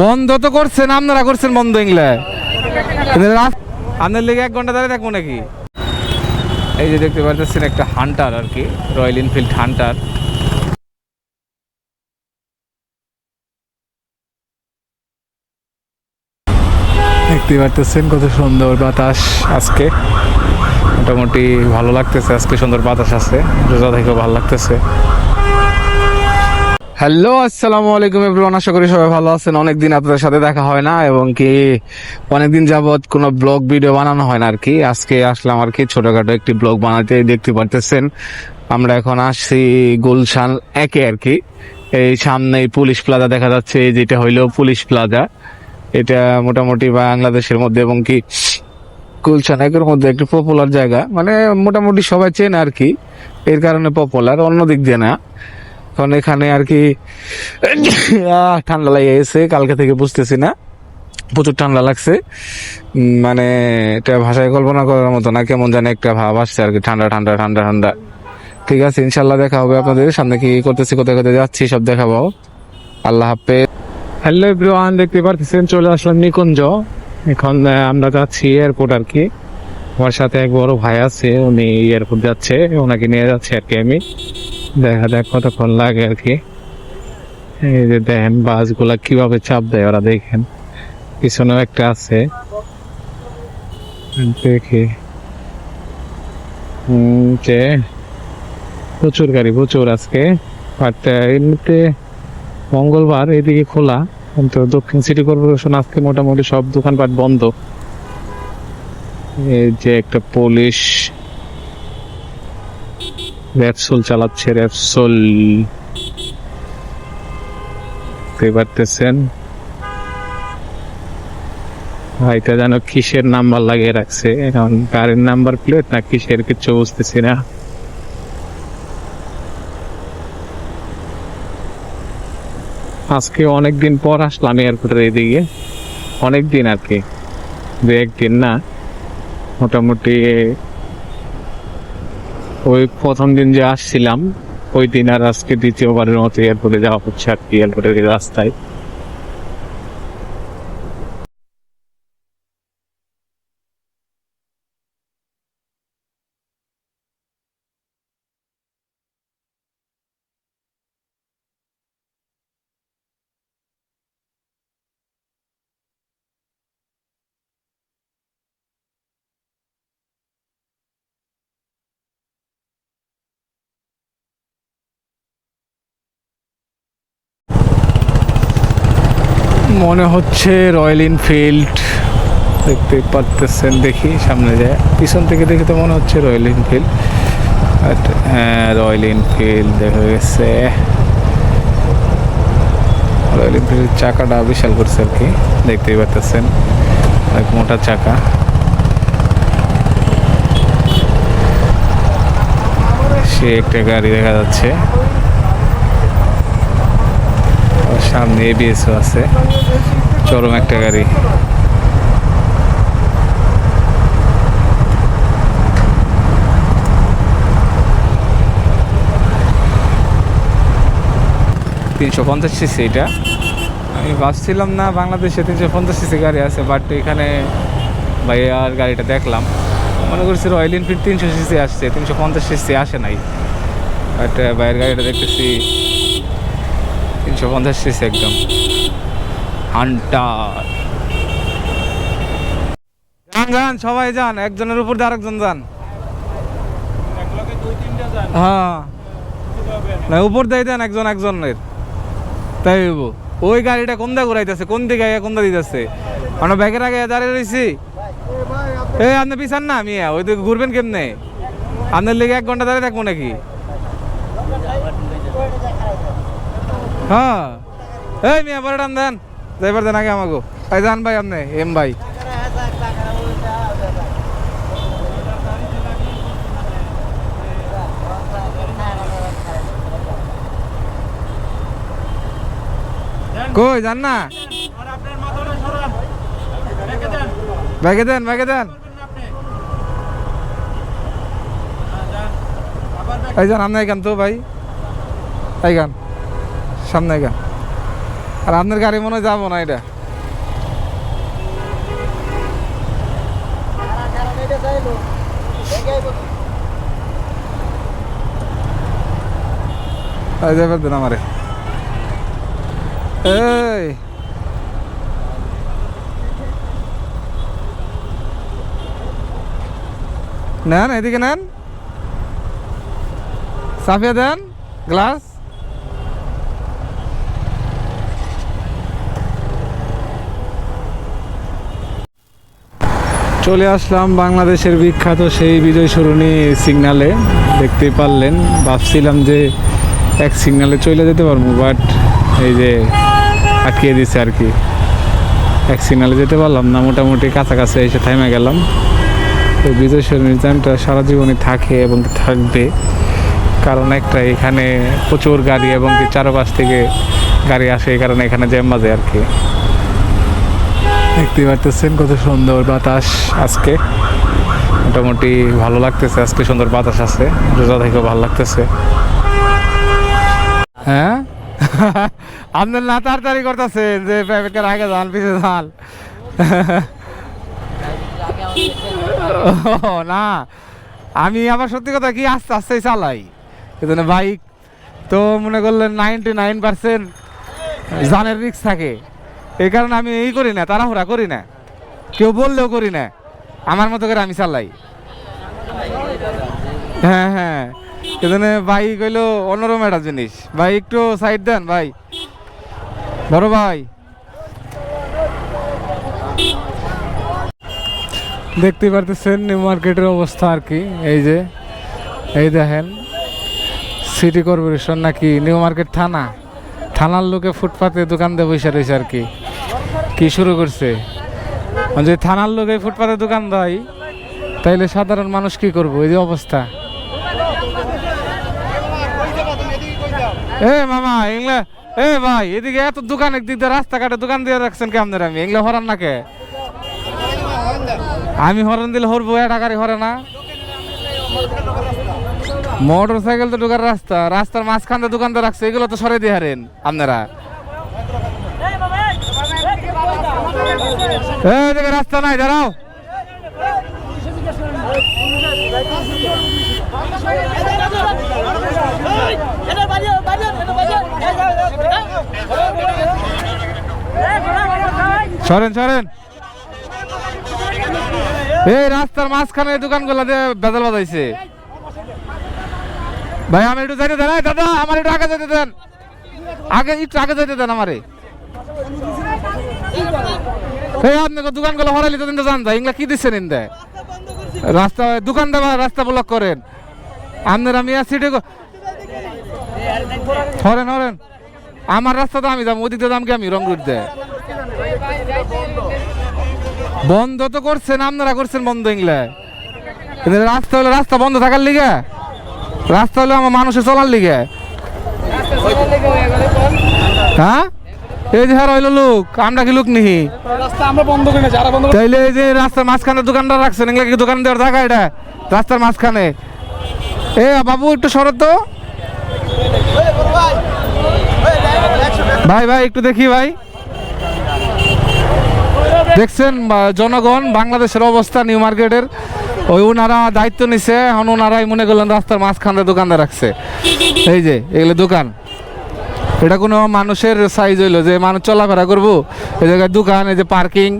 বন্ধ তো করছেন আপনারা করছেন বন্ধ রাত- আপনার লেগে এক ঘণ্টা দাঁড়িয়ে থাকব নাকি? এই যে দেখতে পাচ্ছেন একটা হান্টার আর কি রয়্যাল এনফিল্ড হান্টার। দেখতে পারতেছেন কত সুন্দর বাতাস আজকে। মোটামুটি ভালো লাগতেছে আজকে সুন্দর বাতাস আছে রোজা থেকে ভালো লাগতেছে। হ্যালো, আসসালামু আলাইকুম এভরিওয়ান আশা করি সবাই ভালো আছেন। অনেকদিন আপনাদের সাথে দেখা হয় না এবং কি অনেকদিন যাবত কোনো ব্লগ ভিডিও বানানো হয় না আর কি। আজকে আসলাম আর কি ছোটখাটো একটি ব্লগ বানাতে, দেখতে পারতেছেন। আমরা এখন আসছি গুলশান একে আর কি। এই সামনেই পুলিশ প্লাজা দেখা যাচ্ছে যেটা হইল পুলিশ প্লাজা এটা মোটামুটি বাংলাদেশের মধ্যে এবং কি গুলশান একের মধ্যে একটি পপুলার জায়গা। মানে মোটামুটি সবাই চেনে আর কি। এর কারণে পপুলার অন্য দিক দিয়ে না। কারণ এখানে আর কি ঠান্ডা লেগে গেছে কালকে থেকে বুঝতেছি না। প্রচুর ঠান্ডা লাগছে। মানে এটা ভাষায় কল্পনা করার মতো না, কেমন জানি একটা ভাব আসছে আর কি, ঠান্ডা ঠান্ডা ঠান্ডা ঠান্ডা। ঠিক আছে, ইনশাল্লাহ দেখা হবে আপনাদের সামনে কি করতেছি, কোথায় কোথায় যাচ্ছি, সব দেখাবো। আল্লাহ হাফেজ। হ্যালো এভরিওয়ান, দেখতে পারতেছেন, চলে আসলাম নিকুঞ্জ। এখন আমরা যাচ্ছি এয়ারপোর্ট আর কি। আমার সাথে এক বড় ভাই আছে, উনি এয়ারপোর্ট যাচ্ছে, ওনাকে নিয়ে যাচ্ছে আর কি আমি। দেখা যাক কতক্ষণ লাগে আর কি। এই যে দেখেন বাসগুলা কীভাবে চাপ দেয় ওরা দেখেন। পিছনেও একটা আছে। দেখি। যে প্রচুর গাড়ি, প্রচুর আজকে। এমনিতে মঙ্গলবার এদিকে খোলা, কিন্তু দক্ষিণ সিটি কর্পোরেশন আজকে মোটামুটি সব দোকানপাট বন্ধ। এই যে একটা পুলিশ র্যাপসোল চালাচ্ছে র্যাপসোল পারতেছেন? ভাইটা যেন কিসের নাম্বার লাগিয়ে রাখছে? এখন গাড়ির নাম্বার প্লেট না কিসের কিচ্ছু বুঝতেছি না। আজকে অনেকদিন পর আসলাম এয়ারপোর্টের এদিকে অনেকদিন আর কি। দু একদিন না। মোটামুটি ওই প্রথম দিন যে আসছিলাম, ওই দিন আর আজকে দ্বিতীয়বারের মতো এয়ারপোর্টে যাওয়া হচ্ছে আর কি এয়ারপোর্টের রাস্তায়। মনে হচ্ছে রয়্যাল এনফিল্ড দেখতে পারতেছেন দেখি সামনে যায়। পিছন থেকে দেখে তো মনে হচ্ছে রয়্যাল এনফিল্ড। বাট হ্যাঁ রয়্যাল এনফিল্ড দেখা গেছে। রয়্যাল এনফিল্ড চাকাটা বিশাল করছে আর কি, দেখতেই পারতেছেন। অনেক মোটা চাকা। সে একটা গাড়ি দেখা যাচ্ছে। সামনে এবিএসও আছে। চরম একটা গাড়ি। তিনশো পঞ্চাশ সিসি এটা। আমি ভাবছিলাম না বাংলাদেশে তিনশো পঞ্চাশ সিসি গাড়ি আছে বাট এখানে ভাইয়ার গাড়িটা দেখলাম। মনে করছি রয়্যাল এনফিল্ড তিনশো সিসি আসছে, তিনশো পঞ্চাশ সিসি আসে নাই। বাট ভাইয়ের গাড়িটা দেখতেছি। তিনশো পঞ্চাশ সিসি একদম। হান্টার। যান যান সবাই যান, একজনের উপর দিয়ে আরেকজন যান। হ্যাঁ। না, উপর দিয়ে দেন একজন একজনের। তাই ওই গাড়িটা কোন দিকে ঘুরাইতেছে? কোন দিকে কোন দিকে দিতেছে? আমরা ব্যাগের আগে দাঁড়িয়ে রয়েছি এই, আপনি পিছান না, মিয়া। ওই দিকে ঘুরবেন কেমনে? আপনার লেগে এক ঘণ্টা দাঁড়িয়ে থাকব নাকি? হ্যাঁ এই মিয়া বড় টান দেন ড্রাইভার দেন আগে আমাকে ভাই যান ভাই আপনি এম ভাই কই যান না ব্যাগে দেন ব্যাগে দেন এই যান আপনি এখান তো ভাই এই গান সামনে গান আর আপনার গাড়ি মনে হয় যাব না এটা। আমারে। নেন, এদিকে নেন। সাফিয়া দেন, গ্লাস। চলে আসলাম বাংলাদেশের বিখ্যাত সেই বিজয় সরণি সিগনালে। দেখতে পারলেন, ভাবছিলাম যে এক সিগনালে চলে যেতে পারব বাট এই যে আটকিয়ে দিছে আর কি। এক সিগনালে যেতে পারলাম না, মোটামুটি কাছাকাছি এসে থাইমে গেলাম। তো বিজয় সরণির যানটা সারা জীবনই থাকে এবং থাকবে। কারণ একটা এখানে প্রচুর গাড়ি এবং চারপাশ থেকে গাড়ি আসে, এই কারণে এখানে জ্যাম বাজে আর কি। দেখতে পারতেছেন কত সুন্দর বাতাস আজকে। মোটামুটি ভালো লাগতেছে, আজকে সুন্দর বাতাস আছে। রোজা থেকেও ভালো লাগতেছে। হ্যাঁ? আপনার না তাড়াতাড়ি করতেছেন যে প্রাইভেটের আগে যান পিছিয়ে যান। না। আমি আবার সত্যি কথা কি আস্তে আস্তে চালাই। বাইক তো মনে করলেন নাইনটি নাইন পার্সেন্ট জানের রিক্স থাকে। এই কারণে আমি এই করি না, তাড়াহুড়া করি না। কেউ বললেও করি না। আমার মতো করে আমি চালাই। হ্যাঁ হ্যাঁ। এজন্য বাইক হইল অন্যরকম একটা জিনিস। ভাই, একটু সাইড দেন ভাই। বড় ভাই। দেখতে পারতেছেন নিউ মার্কেটের অবস্থা আর কি। এই যে, এই দেখেন সিটি কর্পোরেশন নাকি নিউ মার্কেট থানা। থানার লোকে ফুটপাতে দোকান দিয়ে বসে রয়েছে আর কি। কি শুরু করছে? যদি থানার লোকে ফুটপাতে দোকান দেয়, তাইলে সাধারণ মানুষ কি করব? এই যে অবস্থা। এ মামা, এগুলা, এ ভাই, এদিকে এত দোকান, একদিক দিয়ে রাস্তাঘাটে দোকান দিয়ে রাখছেন কেমন আমি? এগুলা হরান না কে? আমি হরন দিলে হরবো এটা গাড়ি হরে না। মোটর সাইকেল তো ঢোকার রাস্তা, রাস্তার মাঝখান দিয়ে দোকান দিয়ে রাখছে, এগুলো তো সরে দিয়ে হারেন, আপনারা এই এদিকে রাস্তা নাই, দাঁড়াও। সরেন সরেন। এই রাস্তার মাঝখানে দোকানগুলো দিয়ে বেজাল বাজাইছে। ভাই, আমি একটু যাইতে দেন। দাদা, আমার একটু আগে যেতে দেন। আগে, একটু আগে যেতে দেন আমারে। এই আপনাকে দোকানগুলো হরাইলি তো কিন্তু জান যায় এগুলা কি দিচ্ছেন ইন্দে? রাস্তা, দোকান দেওয়া রাস্তা ব্লক করেন। আপনারা মিয়া সিটি হরেন হরেন। আমার রাস্তা তো আমি যাব, ওদিক দাম কি আমি, রং রুট দেয়? বন্ধ তো করছেন, আপনারা করছেন বন্ধ কিন্তু রাস্তা হলে রাস্তা বন্ধ থাকার লিগে। রাস্তা হলে আমার মানুষের চলার লিগে। হ্যাঁ? এই যে হার হইল লোক আমরা কি লোক নিহি? তাইলে এই যে রাস্তার মাঝখানে দোকানটা রাখছেন এগুলা কি দোকান দেওয়ার জায়গা এটা? রাস্তার মাঝখানে। এ বাবু একটু সরো তো। ভাই ভাই একটু দেখি ভাই। দেখছেন জনগণ বাংলাদেশের অবস্থা নিউ মার্কেটের। ওই ওনারা দায়িত্ব নিছে এখন ওনারাই মনে করলেন রাস্তার মাঝখানে দোকানদার রাখছে। এই যে এগুলো দোকান। এটা কোনো মানুষের সাইজ হইল যে মানুষ চলাফেরা করব। এই জায়গায় দোকান, এই যে পার্কিং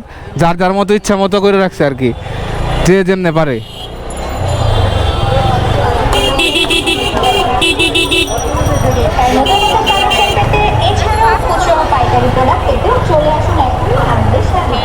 যার যার মতো ইচ্ছা মতো করে রাখছে আর কি। যে যেমনে পারে। এছাড়াও খুচরো পাইকারি প্রোডাক্ট চলে আসুন এখন আমাদের সাথে